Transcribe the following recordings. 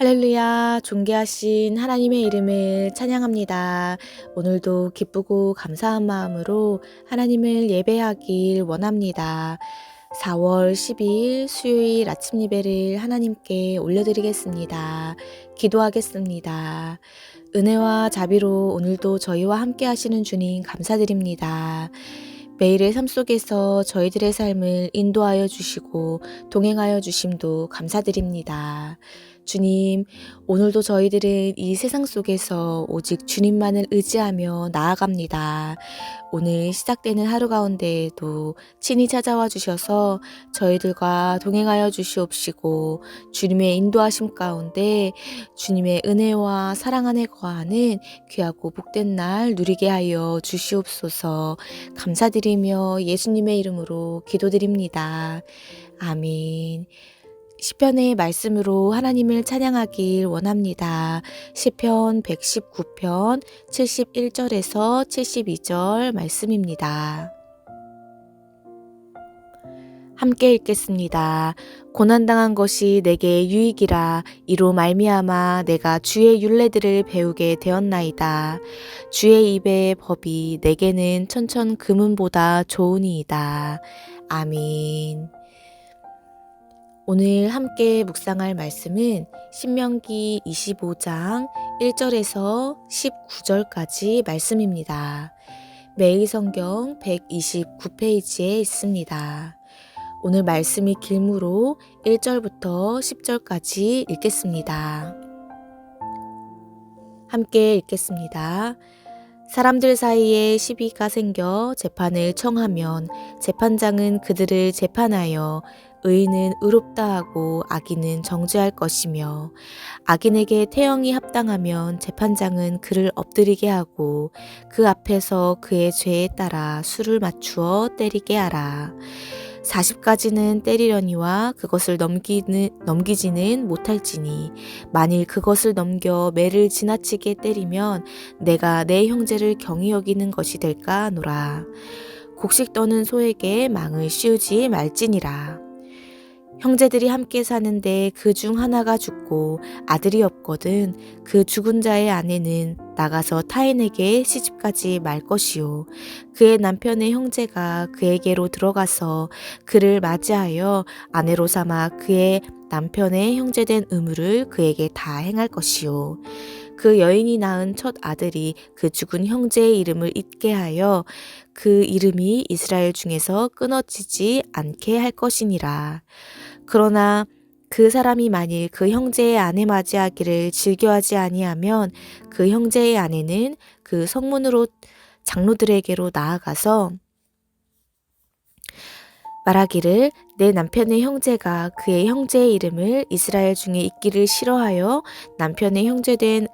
할렐루야, 존귀하신 하나님의 이름을 찬양합니다. 오늘도 기쁘고 감사한 마음으로 하나님을 예배하길 원합니다. 4월 12일 수요일 아침 예배를 하나님께 올려드리겠습니다. 기도하겠습니다. 은혜와 자비로 오늘도 저희와 함께 하시는 주님 감사드립니다. 매일의 삶 속에서 저희들의 삶을 인도하여 주시고 동행하여 주심도 감사드립니다. 주님, 오늘도 저희들은 이 세상 속에서 오직 주님만을 의지하며 나아갑니다. 오늘 시작되는 하루 가운데에도 친히 찾아와 주셔서 저희들과 동행하여 주시옵시고 주님의 인도하심 가운데 주님의 은혜와 사랑 안에 거하는 귀하고 복된 날 누리게 하여 주시옵소서 감사드리며 예수님의 이름으로 기도드립니다. 아멘. 시편의 말씀으로 하나님을 찬양하길 원합니다. 시편 119편 71절에서 72절 말씀입니다. 함께 읽겠습니다. 고난당한 것이 내게 유익이라 이로 말미암아 내가 주의 율례들을 배우게 되었나이다. 주의 입의 법이 내게는 천천 금은보다 좋으니이다. 아멘. 오늘 함께 묵상할 말씀은 신명기 25장 1절에서 19절까지 말씀입니다. 매일 성경 129페이지에 있습니다. 오늘 말씀이 길므로 1절부터 10절까지 읽겠습니다. 함께 읽겠습니다. 사람들 사이에 시비가 생겨 재판을 청하면 재판장은 그들을 재판하여 의인은 의롭다 하고 악인은 정죄할 것이며 악인에게 태형이 합당하면 재판장은 그를 엎드리게 하고 그 앞에서 그의 죄에 따라 수를 맞추어 때리게 하라. 40가지는 때리려니와 그것을 넘기는, 넘기지는 못할지니 만일 그것을 넘겨 매를 지나치게 때리면 내가 내 형제를 경히 여기는 것이 될까 하노라. 곡식 떠는 소에게 망을 씌우지 말지니라. 형제들이 함께 사는데 그 중 하나가 죽고 아들이 없거든 그 죽은 자의 아내는 나가서 타인에게 시집가지 말 것이요 그의 남편의 형제가 그에게로 들어가서 그를 맞이하여 아내로 삼아 그의 남편의 형제된 의무를 그에게 다 행할 것이요 그 여인이 낳은 첫 아들이 그 죽은 형제의 이름을 잊게 하여 그 이름이 이스라엘 중에서 끊어지지 않게 할 것이니라. 그러나 그 사람이 만일 그 형제의 아내 맞이하기를 즐겨하지 아니하면 그 형제의 아내는 그 성문으로 장로들에게로 나아가서 말하기를 내 남편의 형제가 그의 형제의 이름을 이스라엘 중에 있기를 싫어하여 남편의 형제된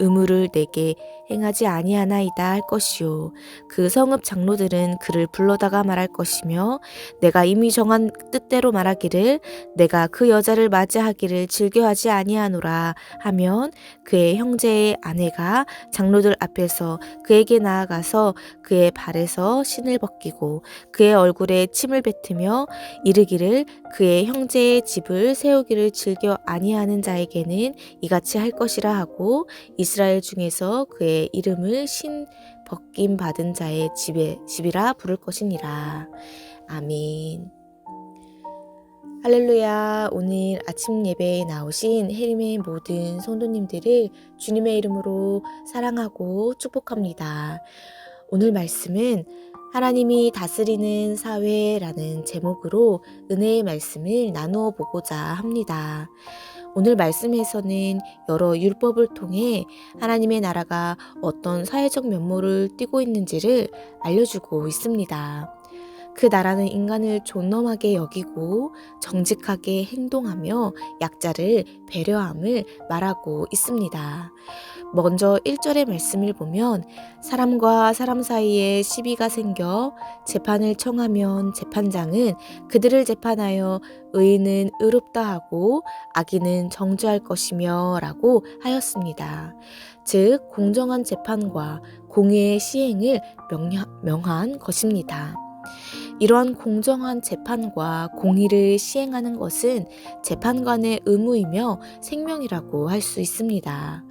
의무를 내게 행하지 아니하나이다 할 것이요. 그 성읍 장로들은 그를 불러다가 말할 것이며 내가 이미 정한 뜻대로 말하기를 내가 그 여자를 맞이하기를 즐겨하지 아니하노라 하면 그의 형제의 아내가 장로들 앞에서 그에게 나아가서 그의 발에서 신을 벗기고 그의 얼굴에 침을 뱉으며 이르 이르기를 그의 형제의 집을 세우기를 즐겨 아니하는 자에게는 이같이 할 것이라 하고 이스라엘 중에서 그의 이름을 신 벗김 받은 자의 집에 집이라 부를 것이니라. 아멘. 할렐루야. 오늘 아침 예배에 나오신 해림의 모든 성도님들을 주님의 이름으로 사랑하고 축복합니다. 오늘 말씀은 하나님이 다스리는 사회라는 제목으로 은혜의 말씀을 나누어 보고자 합니다. 오늘 말씀에서는 여러 율법을 통해 하나님의 나라가 어떤 사회적 면모를 띠고 있는지를 알려주고 있습니다. 그 나라는 인간을 존엄하게 여기고 정직하게 행동하며 약자를 배려함을 말하고 있습니다. 먼저 1절의 말씀을 보면 사람과 사람 사이에 시비가 생겨 재판을 청하면 재판장은 그들을 재판하여 의인은 의롭다 하고 악인은 정죄할 것이며 라고 하였습니다. 즉, 공정한 재판과 공의의 시행을 명한 것입니다. 이러한 공정한 재판과 공의를 시행하는 것은 재판관의 의무이며 생명이라고 할 수 있습니다.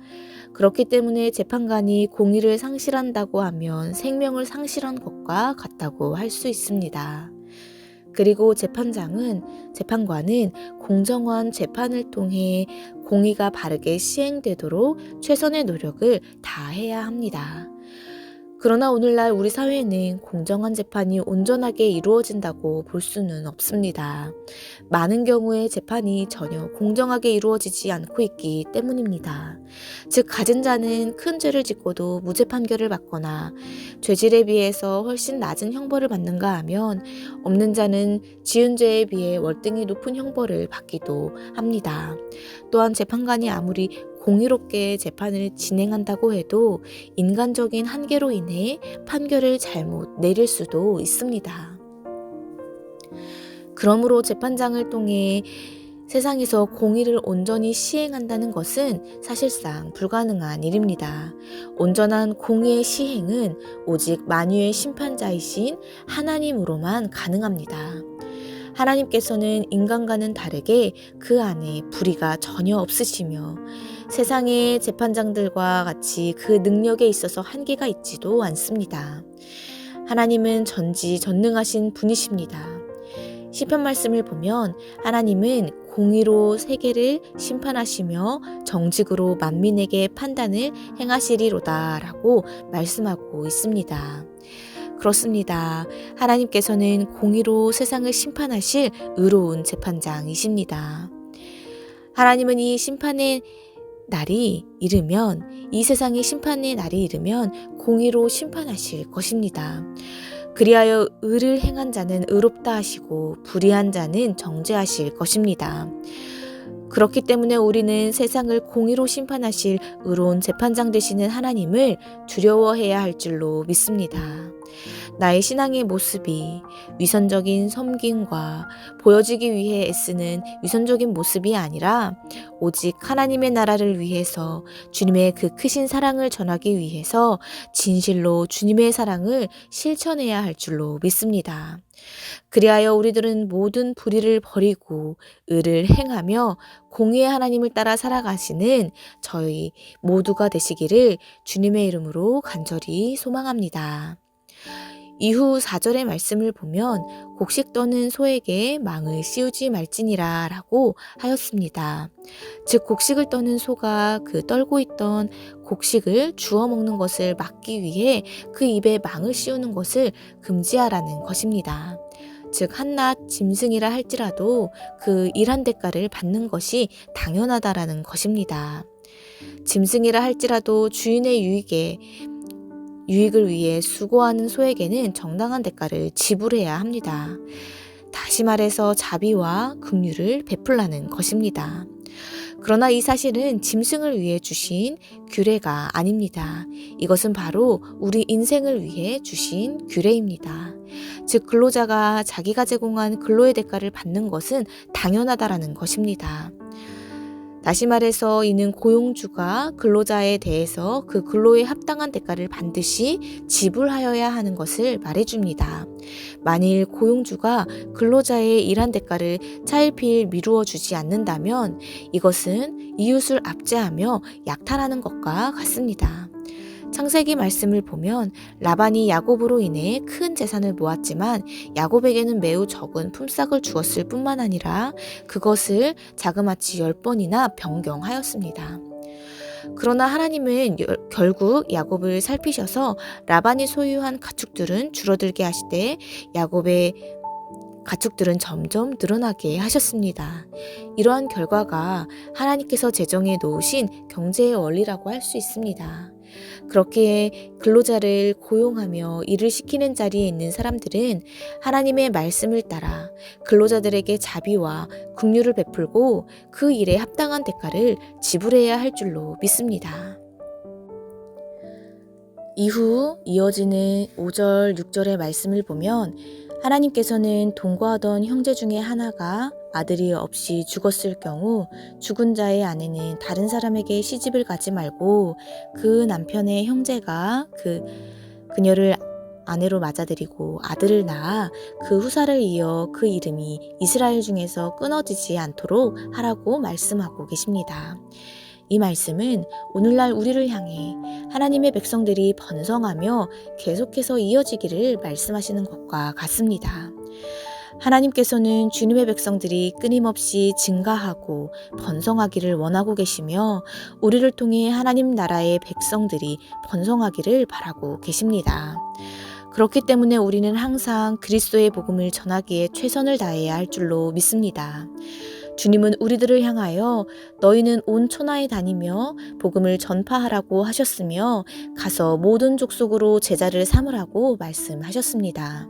그렇기 때문에 재판관이 공의를 상실한다고 하면 생명을 상실한 것과 같다고 할 수 있습니다. 그리고 재판장은 재판관은 공정한 재판을 통해 공의가 바르게 시행되도록 최선의 노력을 다해야 합니다. 그러나 오늘날 우리 사회는 공정한 재판이 온전하게 이루어진다고 볼 수는 없습니다. 많은 경우에 재판이 전혀 공정하게 이루어지지 않고 있기 때문입니다. 즉, 가진 자는 큰 죄를 짓고도 무죄 판결을 받거나 죄질에 비해서 훨씬 낮은 형벌을 받는가 하면 없는 자는 지은 죄에 비해 월등히 높은 형벌을 받기도 합니다. 또한 재판관이 아무리 공의롭게 재판을 진행한다고 해도 인간적인 한계로 인해 판결을 잘못 내릴 수도 있습니다. 그러므로 재판장을 통해 세상에서 공의를 온전히 시행한다는 것은 사실상 불가능한 일입니다. 온전한 공의의 시행은 오직 만유의 심판자이신 하나님으로만 가능합니다. 하나님께서는 인간과는 다르게 그 안에 불의가 전혀 없으시며 세상의 재판장들과 같이 그 능력에 있어서 한계가 있지도 않습니다. 하나님은 전지 전능하신 분이십니다. 시편 말씀을 보면 하나님은 공의로 세계를 심판하시며 정직으로 만민에게 판단을 행하시리로다라고 말씀하고 있습니다. 그렇습니다. 하나님께서는 공의로 세상을 심판하실 의로운 재판장이십니다. 하나님은 이 심판의 날이 이르면 이 세상의 심판의 날이 이르면 공의로 심판하실 것입니다. 그리하여 의를 행한 자는 의롭다 하시고 불의한 자는 정죄하실 것입니다. 그렇기 때문에 우리는 세상을 공의로 심판하실 의로운 재판장 되시는 하나님을 두려워해야 할 줄로 믿습니다. 나의 신앙의 모습이 위선적인 섬김과 보여지기 위해 애쓰는 위선적인 모습이 아니라 오직 하나님의 나라를 위해서 주님의 그 크신 사랑을 전하기 위해서 진실로 주님의 사랑을 실천해야 할 줄로 믿습니다. 그리하여 우리들은 모든 불의를 버리고 의를 행하며 공의의 하나님을 따라 살아가시는 저희 모두가 되시기를 주님의 이름으로 간절히 소망합니다. 이후 4절의 말씀을 보면 곡식 떠는 소에게 망을 씌우지 말지니라 라고 하였습니다. 즉, 곡식을 떠는 소가 그 떨고 있던 곡식을 주워 먹는 것을 막기 위해 그 입에 망을 씌우는 것을 금지하라는 것입니다. 즉, 한낱 짐승이라 할지라도 그 일한 대가를 받는 것이 당연하다라는 것입니다. 짐승이라 할지라도 주인의 유익에 유익을 위해 수고하는 소에게는 정당한 대가를 지불해야 합니다. 다시 말해서 자비와 긍휼을 베풀라는 것입니다. 그러나 이 사실은 짐승을 위해 주신 규례가 아닙니다. 이것은 바로 우리 인생을 위해 주신 규례입니다. 즉, 근로자가 자기가 제공한 근로의 대가를 받는 것은 당연하다라는 것입니다. 다시 말해서 이는 고용주가 근로자에 대해서 그 근로에 합당한 대가를 반드시 지불하여야 하는 것을 말해줍니다. 만일 고용주가 근로자의 일한 대가를 차일피일 미루어 주지 않는다면 이것은 이웃을 압제하며 약탈하는 것과 같습니다. 창세기 말씀을 보면 라반이 야곱으로 인해 큰 재산을 모았지만 야곱에게는 매우 적은 품삯을 주었을 뿐만 아니라 그것을 자그마치 열 번이나 변경하였습니다. 그러나 하나님은 결국 야곱을 살피셔서 라반이 소유한 가축들은 줄어들게 하시되 야곱의 가축들은 점점 늘어나게 하셨습니다. 이러한 결과가 하나님께서 제정해 놓으신 경제의 원리라고 할 수 있습니다. 그렇기에 근로자를 고용하며 일을 시키는 자리에 있는 사람들은 하나님의 말씀을 따라 근로자들에게 자비와 긍휼을 베풀고 그 일에 합당한 대가를 지불해야 할 줄로 믿습니다. 이후 이어지는 5절, 6절의 말씀을 보면 하나님께서는 동거하던 형제 중에 하나가 아들이 없이 죽었을 경우 죽은 자의 아내는 다른 사람에게 시집을 가지 말고 그 남편의 형제가 그 그녀를 아내로 맞아들이고 아들을 낳아 그 후사를 이어 그 이름이 이스라엘 중에서 끊어지지 않도록 하라고 말씀하고 계십니다. 이 말씀은 오늘날 우리를 향해 하나님의 백성들이 번성하며 계속해서 이어지기를 말씀하시는 것과 같습니다. 하나님께서는 주님의 백성들이 끊임없이 증가하고 번성하기를 원하고 계시며 우리를 통해 하나님 나라의 백성들이 번성하기를 바라고 계십니다. 그렇기 때문에 우리는 항상 그리스도의 복음을 전하기에 최선을 다해야 할 줄로 믿습니다. 주님은 우리들을 향하여 너희는 온 천하에 다니며 복음을 전파하라고 하셨으며 가서 모든 족속으로 제자를 삼으라고 말씀하셨습니다.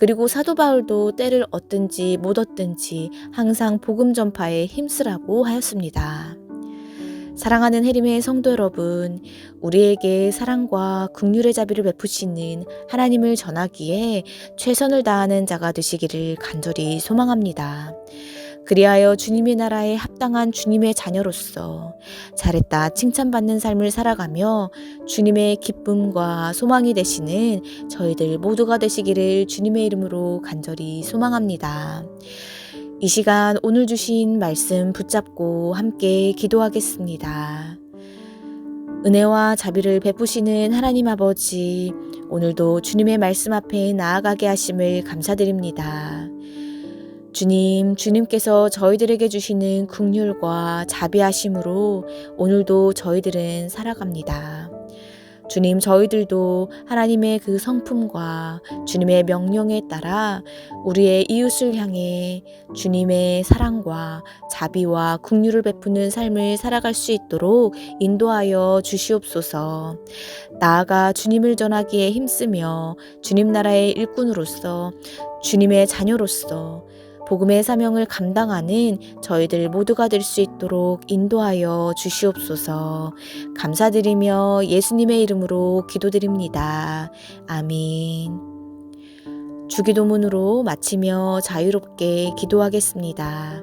그리고 사도 바울도 때를 얻든지 못 얻든지 항상 복음 전파에 힘쓰라고 하였습니다. 사랑하는 해림의 성도 여러분, 우리에게 사랑과 극률의 자비를 베푸시는 하나님을 전하기에 최선을 다하는 자가 되시기를 간절히 소망합니다. 그리하여 주님의 나라에 합당한 주님의 자녀로서 잘했다 칭찬받는 삶을 살아가며 주님의 기쁨과 소망이 되시는 저희들 모두가 되시기를 주님의 이름으로 간절히 소망합니다. 이 시간 오늘 주신 말씀 붙잡고 함께 기도하겠습니다. 은혜와 자비를 베푸시는 하나님 아버지, 오늘도 주님의 말씀 앞에 나아가게 하심을 감사드립니다. 주님, 주님께서 저희들에게 주시는 국률과 자비하심으로 오늘도 저희들은 살아갑니다. 주님, 저희들도 하나님의 그 성품과 주님의 명령에 따라 우리의 이웃을 향해 주님의 사랑과 자비와 국률을 베푸는 삶을 살아갈 수 있도록 인도하여 주시옵소서. 나아가 주님을 전하기에 힘쓰며 주님 나라의 일꾼으로서 주님의 자녀로서 복음의 사명을 감당하는 저희들 모두가 될 수 있도록 인도하여 주시옵소서. 감사드리며 예수님의 이름으로 기도드립니다. 아멘. 주기도문으로 마치며 자유롭게 기도하겠습니다.